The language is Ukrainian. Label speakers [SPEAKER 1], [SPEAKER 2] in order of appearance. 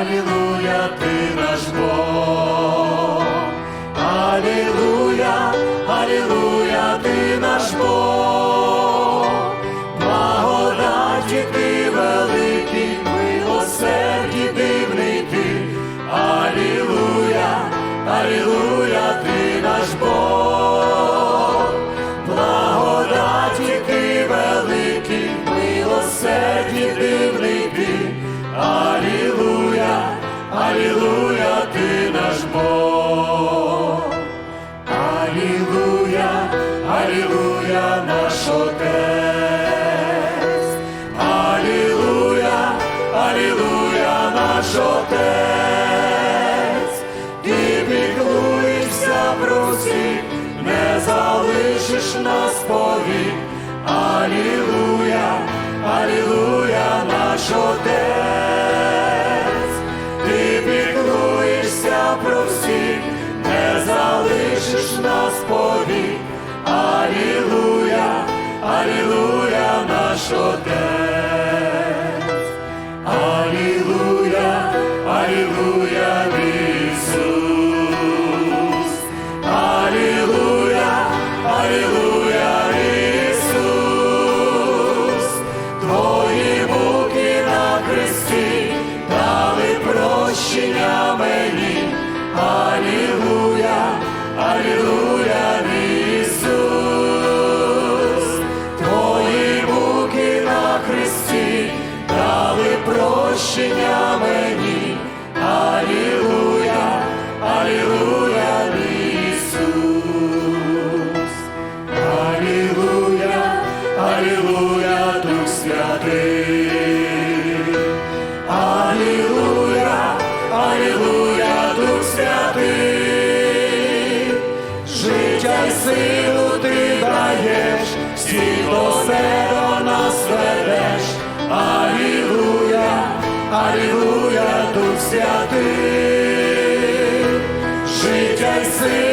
[SPEAKER 1] Аллилуйя, Ты наш Бог, Аллилуйя, Аллилуйя. Алілуя, Алілуя, наш Отець. Алілуя, Алілуя, наш Отець. Ти піклуєшся про не залишиш нас повік. Алілуя, Алілуя, наш Отець. Ти піклуєшся про всіх, залишиш нас повік. Алілуя, Алілуя, наш Отець. Алілуя, Алілуя, Ісус. Алілуя, Алілуя, Ісус. Твої муки на хресті дали прощення мені. Прощення мені. Алілуя, Аллилуйя, Дух Святий, життя й сил.